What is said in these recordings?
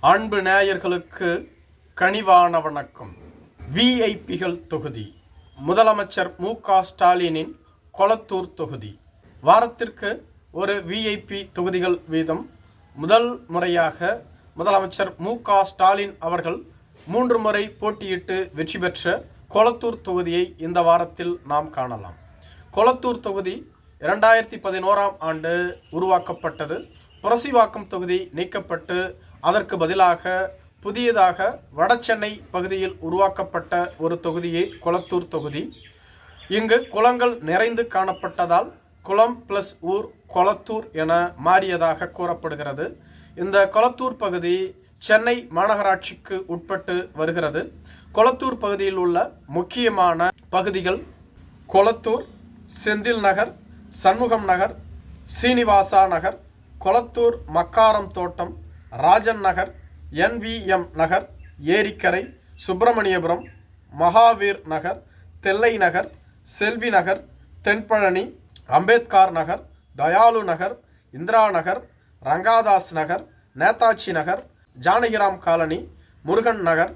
அன்பு நேயர்களுக்கு கனிவான வணக்கம். விஐபிகள் தொகுதி. முதலமைச்சர் மு க ஸ்டாலினின் கொளத்தூர் தொகுதி. வாரத்திற்கு ஒரு விஐபி தொகுதிகள் வீதம். முதல் முறையாக முதலமைச்சர் மு க ஸ்டாலின் அவர்கள் மூன்று முறை போட்டியிட்டு வெற்றி பெற்ற கொளத்தூர் தொகுதியை இந்த வாரத்தில் நாம் காணலாம். கொளத்தூர் தொகுதி இரண்டாயிரத்தி பதினோராம் ஆண்டு உருவாக்கப்பட்டது. புரசிவாக்கம் தொகுதி நீக்கப்பட்டு அதற்கு பதிலாக புதியதாக வடசென்னை பகுதியில் உருவாக்கப்பட்ட ஒரு தொகுதியே குளத்தூர் தொகுதி. இங்கு குளங்கள் நிறைந்து காணப்பட்டதால் குளம் பிளஸ் ஊர் கொளத்தூர் என மாறியதாக கூறப்படுகிறது. இந்த கொளத்தூர் பகுதி சென்னை மாநகராட்சிக்கு உட்பட்டு வருகிறது. கொளத்தூர் பகுதியில் உள்ள முக்கியமான பகுதிகள் கொளத்தூர் செந்தில் நகர் சண்முகம் நகர் சீனிவாசா நகர் கொளத்தூர் மக்காரம் தோட்டம் ராஜன் நகர் என்விஎம் நகர் ஏரிக்கரை Subramaniapuram Mahaveer Nagar Thellai Nagar Selvi Nagar Thenpalani Ambedkar Nagar Dayalu Nagar Indira Nagar Rangadas Nagar Netaji Nagar Janakiram colony Murugan Nagar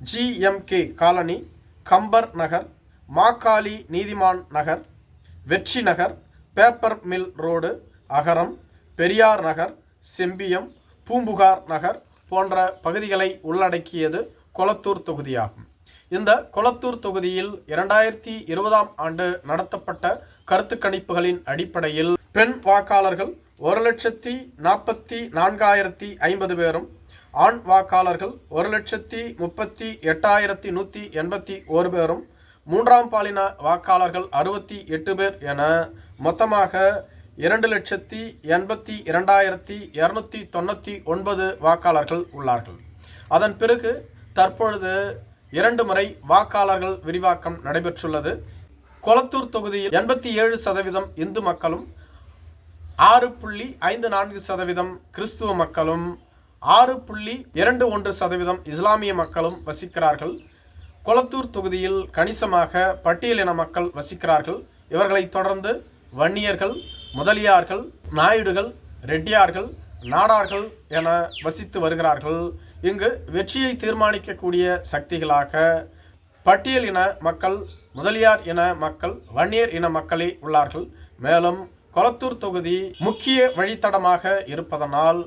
GMK colony Kambar Nagar Makkali Neethiman Nagar Vetri Nagar paper mill road Agaram Periyar Nagar Sembiam Poompuhar Nagar போன்ற பகுதிகளை உள்ளடக்கியது கொளத்தூர் தொகுதியாகும். இந்த கொளத்தூர் தொகுதியில் இரண்டாயிரத்தி இருபதாம் ஆண்டு நடத்தப்பட்ட கருத்து கணிப்புகளின் அடிப்படையில் பெண் வாக்காளர்கள் ஒரு லட்சத்தி நாற்பத்தி நான்காயிரத்தி ஐம்பது பேரும் ஆண் வாக்காளர்கள் ஒரு லட்சத்தி முப்பத்தி எட்டாயிரத்தி நூற்றி எண்பத்தி ஒரு பேரும் மூன்றாம் பாலின வாக்காளர்கள் அறுபத்தி எட்டு பேர் என மொத்தமாக இரண்டு லட்சத்தி எண்பத்தி இரண்டாயிரத்தி இரநூத்தி தொண்ணூற்றி ஒன்பது வாக்காளர்கள் உள்ளார்கள். அதன் பிறகு தற்பொழுது இரண்டு முறை வாக்காளர்கள் விரிவாக்கம் நடைபெற்றுள்ளது. கொளத்தூர் தொகுதியில் எண்பத்தி ஏழு சதவீதம் இந்து மக்களும் ஆறு புள்ளி ஐந்து நான்கு சதவீதம் கிறிஸ்துவ மக்களும் ஆறு புள்ளி இரண்டு ஒன்று சதவீதம் இஸ்லாமிய மக்களும் வசிக்கிறார்கள். கொளத்தூர் தொகுதியில் கணிசமாக பட்டியலின மக்கள் வசிக்கிறார்கள். இவர்களைத் தொடர்ந்து வன்னியர்கள் முதலியார்கள் நாயுடுகள் ரெட்டியார்கள் நாடார்கள் என வசித்து வருகிறார்கள். இங்கு வெற்றியை தீர்மானிக்கக்கூடிய சக்திகளாக பட்டியல் இன மக்கள் முதலியார் இன மக்கள் வன்னியர் இன மக்களே உள்ளார்கள். மேலும் கொளத்தூர் தொகுதி முக்கிய வழித்தடமாக இருப்பதனால்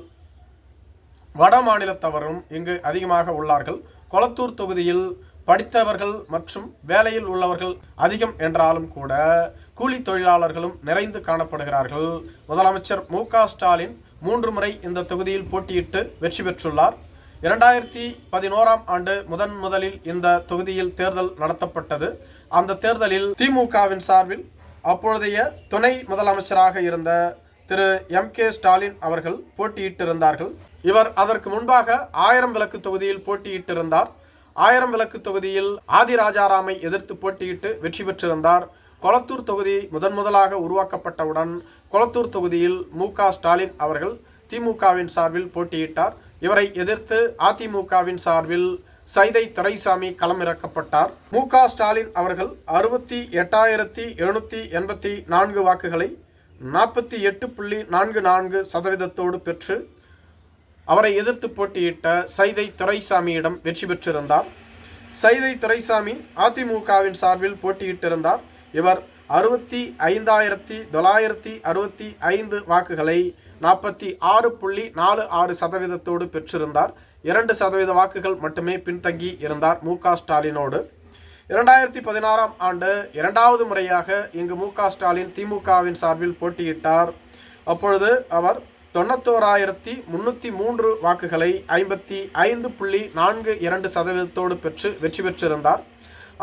வட மாநிலத்தவரும் இங்கு அதிகமாக உள்ளார்கள். கொளத்தூர் தொகுதியில் படித்தவர்கள் மற்றும் வேலையில் உள்ளவர்கள் அதிகம் என்றாலும் கூட கூலி தொழிலாளர்களும் நிறைந்து காணப்படுகிறார்கள். முதலமைச்சர் மு ஸ்டாலின் மூன்று முறை இந்த தொகுதியில் போட்டியிட்டு வெற்றி பெற்றுள்ளார். இரண்டாயிரத்தி பதினோராம் ஆண்டு முதன் முதலில் இந்த தொகுதியில் தேர்தல் நடத்தப்பட்டது. அந்த தேர்தலில் திமுகவின் சார்பில் அப்பொழுதைய துணை முதலமைச்சராக இருந்த திரு எம் கே ஸ்டாலின் அவர்கள் போட்டியிட்டிருந்தார்கள். இவர் அதற்கு முன்பாக ஆயிரம் விளக்கு தொகுதியில் போட்டியிட்டிருந்தார். ஆயிரம் விளக்கு தொகுதியில் ஆதிராஜாராமை எதிர்த்து போட்டியிட்டு வெற்றி பெற்றிருந்தார். கொளத்தூர் தொகுதி முதன் முதலாக உருவாக்கப்பட்டவுடன் கொளத்தூர் தொகுதியில் மு ஸ்டாலின் அவர்கள் திமுகவின் சார்பில் போட்டியிட்டார். இவரை எதிர்த்து அதிமுகவின் சார்பில் சைதை துரைசாமி களமிறக்கப்பட்டார். மு ஸ்டாலின் அவர்கள் அறுபத்தி எட்டாயிரத்தி எழுநூத்தி எண்பத்தி நான்கு வாக்குகளை நாற்பத்தி எட்டு புள்ளி நான்கு நான்கு சதவீதத்தோடு பெற்று அவரை எதிர்த்து போட்டியிட்ட சைதை துரைசாமியிடம் வெற்றி பெற்றிருந்தார். சைதை துரைசாமி அதிமுகவின் சார்பில் போட்டியிட்டிருந்தார். இவர் அறுபத்தி ஐந்தாயிரத்தி தொள்ளாயிரத்தி அறுபத்தி ஐந்து வாக்குகளை நாற்பத்தி ஆறு புள்ளி நாலு ஆறு சதவீதத்தோடு பெற்றிருந்தார். இரண்டு சதவீத வாக்குகள் மட்டுமே பின்தங்கி இருந்தார் மு ஸ்டாலினோடு. இரண்டாயிரத்தி பதினாறாம் ஆண்டு இரண்டாவது முறையாக இங்கு மு ஸ்டாலின் திமுகவின் சார்பில் போட்டியிட்டார். அப்பொழுது அவர் தொண்ணூத்தோராயிரத்தி முன்னூற்றி மூன்று வாக்குகளை ஐம்பத்தி ஐந்து புள்ளி நான்கு இரண்டு சதவீதத்தோடு பெற்று வெற்றி பெற்றிருந்தார்.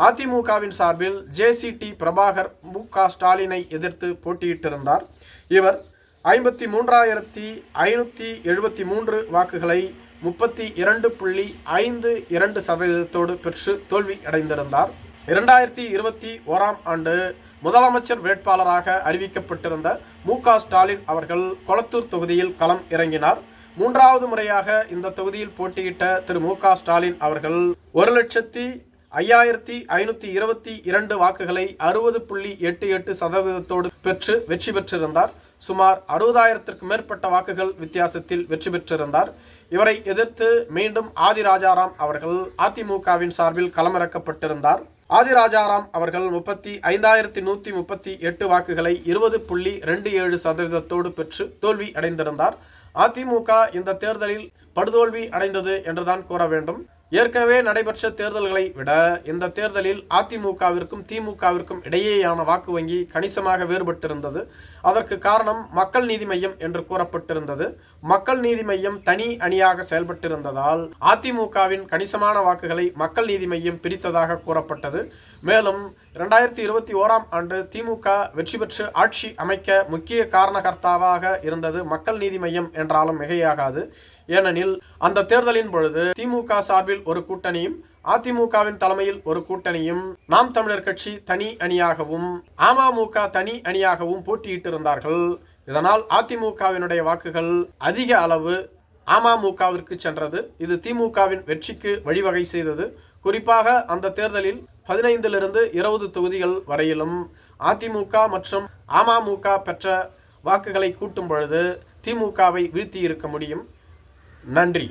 அதிமுகவின் சார்பில் ஜேசிடி பிரபாகர் மு க ஸ்டாலினை எதிர்த்து போட்டியிட்டிருந்தார். இவர் ஐம்பத்தி மூன்றாயிரத்தி ஐநூற்றி எழுபத்தி மூன்று வாக்குகளை முப்பத்தி இரண்டு புள்ளி ஐந்து இரண்டு சதவீதத்தோடு பெற்று தோல்வி அடைந்திருந்தார். இரண்டாயிரத்தி இருபத்தி ஓராம் ஆண்டு முதலமைச்சர் வேட்பாளராக அறிவிக்கப்பட்டிருந்த மு ஸ்டாலின் அவர்கள் கொளத்தூர் தொகுதியில் களம் இறங்கினார். மூன்றாவது முறையாக இந்த தொகுதியில் போட்டியிட்ட திரு மு க ஸ்டாலின் அவர்கள் ஒரு லட்சத்தி ஐயாயிரத்தி ஐநூற்றி இருபத்தி இரண்டு வாக்குகளை அறுபது புள்ளி எட்டு எட்டு சதவீதத்தோடு பெற்று வெற்றி பெற்றிருந்தார். சுமார் அறுபதாயிரத்திற்கு மேற்பட்ட வாக்குகள் வித்தியாசத்தில் வெற்றி பெற்றிருந்தார். இவரை எதிர்த்து மீண்டும் ஆதிராஜாராம் அவர்கள் அதிமுகவின் சார்பில் களமிறக்கப்பட்டிருந்தார். ஆதிராஜாராம் அவர்கள் முப்பத்தி ஐந்தாயிரத்தி நூற்றி முப்பத்தி எட்டு வாக்குகளை இருபது புள்ளி ரெண்டு ஏழு சதவீதத்தோடு பெற்று தோல்வி அடைந்திருந்தார். அதிமுக இந்த தேர்தலில் படுதோல்வி அடைந்தது என்றுதான் கூற வேண்டும். ஏற்கனவே நடைபெற்ற தேர்தல்களை விட இந்த தேர்தலில் அதிமுகவிற்கும் திமுகவிற்கும் இடையேயான வாக்கு வங்கி கணிசமாக வேறுபட்டிருந்தது. அதற்கு காரணம் மக்கள் நீதி மையம் என்று கூறப்பட்டிருந்தது. மக்கள் நீதி மையம் தனி அணியாக செயல்பட்டிருந்ததால் அதிமுகவின் கணிசமான வாக்குகளை மக்கள் நீதி மையம் பிரித்ததாக கூறப்பட்டது. மேலும் இரண்டாயிரத்தி இருபத்தி ஓராம் ஆண்டு திமுக வெற்றி பெற்று ஆட்சி அமைக்க முக்கிய காரணகர்த்தாவாக இருந்தது மக்கள் நீதி மையம் என்றாலும் மிகையாகாது. ஏனெனில் அந்த தேர்தலின் பொழுது திமுக சார்பில் ஒரு கூட்டணியும் அதிமுகவின் தலைமையில் ஒரு கூட்டணியும் நாம் தமிழர் கட்சி தனி அணியாகவும் அமமுக தனி அணியாகவும் போட்டியிட்டிருந்தார்கள். இதனால் அதிமுகவினுடைய வாக்குகள் அதிக அளவு அமமுகவிற்கு சென்றது. இது திமுகவின் வெற்றிக்கு வழிவகை செய்தது. குறிப்பாக அந்த தேர்தலில் பதினைந்திலிருந்து இருபது தொகுதிகள் வரையிலும் அதிமுக மற்றும் அமமுக பெற்ற வாக்குகளை கூட்டும் பொழுது திமுகவை வீழ்த்தி இருக்க முடியும். நன்றி.